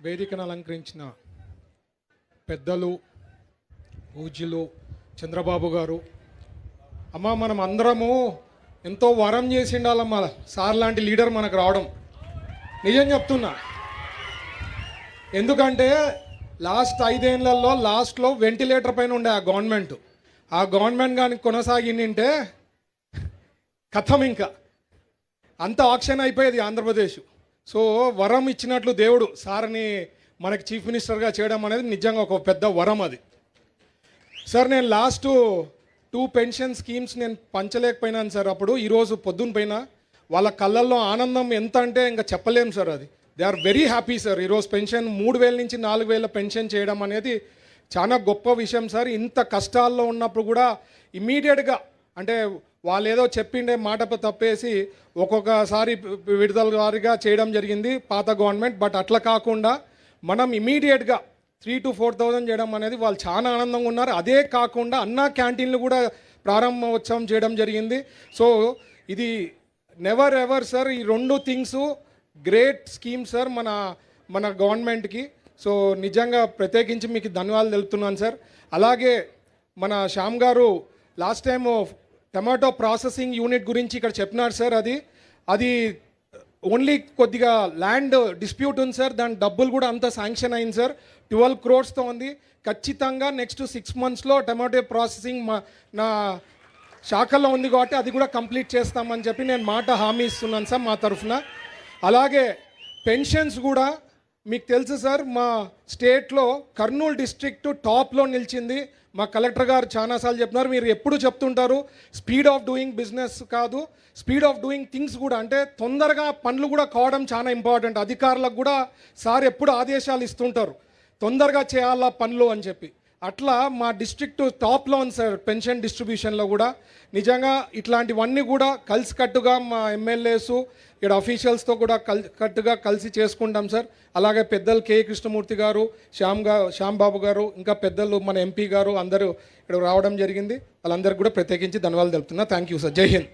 వేదికను అలంకరించిన పెద్దలు పూజ్యులు చంద్రబాబు గారు అమ్మ మనం అందరము ఎంతో వరం చేసి ఉండాలమ్మా సార్ లాంటి లీడర్ మనకు రావడం. నిజం చెప్తున్నా. ఎందుకంటే లాస్ట్ ఐదేళ్ళలో లాస్ట్లో వెంటిలేటర్ పైన ఉండే ఆ గవర్నమెంట్. ఆ గవర్నమెంట్ కానీ కొనసాగిందంటే కథం ఇంకా. అంత ఆక్షన్ అయిపోయేది ఆంధ్రప్రదేశ్. సో వరం ఇచ్చినట్లు దేవుడు సార్ని మనకి చీఫ్ మినిస్టర్గా చేయడం అనేది నిజంగా ఒక పెద్ద వరం అది. సార్ నేను లాస్ట్ టూ పెన్షన్ స్కీమ్స్ నేను పంచలేకపోయినాను సార్. అప్పుడు ఈరోజు పొద్దున్న పైన వాళ్ళ కళ్ళల్లో ఆనందం ఎంత అంటే ఇంకా చెప్పలేము సార్ అది. They are very happy sir. ఈరోజు పెన్షన్ మూడు వేల నుంచి నాలుగు వేల పెన్షన్ చేయడం అనేది చాలా గొప్ప విషయం సార్. ఇంత కష్టాల్లో ఉన్నప్పుడు కూడా ఇమీడియట్గా అంటే వాళ్ళు ఏదో చెప్పిండే మాట తప్పేసి ఒక్కొక్కసారి విడుదల వారిగా చేయడం జరిగింది పాత గవర్నమెంట్. బట్ అట్లా కాకుండా మనం ఇమీడియట్గా త్రీ టు ఫోర్ థౌజండ్ చేయడం అనేది వాళ్ళు చాలా ఆనందంగా ఉన్నారు. అదే కాకుండా అన్నా క్యాంటీన్లు కూడా ప్రారంభోత్సవం చేయడం జరిగింది. సో ఇది నెవర్ ఎవర్ సార్ ఈ రెండు థింగ్స్ గ్రేట్ స్కీమ్ సార్ మన మన గవర్నమెంట్కి. సో నిజంగా ప్రత్యేకించి మీకు ధన్యవాదాలు తెలుపుతున్నాను సార్. అలాగే మన శ్యామ్ గారు last time tomato processing unit గురించి ఇక్కడ చెప్పినారు సార్ అది అది ఓన్లీ కొద్దిగా ల్యాండ్ డిస్ప్యూట్ ఉంది సార్ దాని డబ్బులు కూడా అంత శాంక్షన్ అయింది సార్. ట్వెల్వ్ క్రోర్స్తో ఉంది. ఖచ్చితంగా నెక్స్ట్ సిక్స్ మంత్స్లో టమాటో ప్రాసెసింగ్ మా నా శాఖలో ఉంది కాబట్టి అది కూడా కంప్లీట్ చేస్తామని చెప్పి నేను మాట హామీ ఇస్తున్నాను సార్ మా తరఫున. అలాగే పెన్షన్స్ కూడా మీకు తెలుసు సార్ మా స్టేట్లో కర్నూలు డిస్ట్రిక్ట్ టాప్లో నిలిచింది. మా కలెక్టర్ గారు చాలాసార్లు చెప్తున్నారు మీరు ఎప్పుడు చెప్తుంటారు స్పీడ్ ఆఫ్ డూయింగ్ బిజినెస్ కాదు స్పీడ్ ఆఫ్ డూయింగ్ థింగ్స్ కూడా అంటే తొందరగా పనులు కూడా కావడం చాలా ఇంపార్టెంట్. అధికారులకు కూడా సార్ ఎప్పుడు ఆదేశాలు ఇస్తుంటారు తొందరగా చేయాలా పనులు అని చెప్పి. అట్లా మా డిస్ట్రిక్ట్ టాప్లో ఉంది సార్ పెన్షన్ డిస్ట్రిబ్యూషన్లో కూడా. నిజంగా ఇట్లాంటివన్నీ కూడా కలిసికట్టుగా మా ఎమ్మెల్యేస్ ఇక్కడ అఫీషియల్స్తో కూడా కల్ కట్టుగా కలిసి చేసుకుంటాం సార్. అలాగే పెద్దలు కే. కృష్ణమూర్తి గారు శ్యామ్గా శ్యాంబాబు గారు ఇంకా పెద్దలు మన ఎంపీ గారు అందరూ ఇక్కడ రావడం జరిగింది. వాళ్ళందరికీ కూడా ప్రత్యేకించి ధన్యవాదాలు తెలుపుతున్నా. Thank you sir. Jai Hind.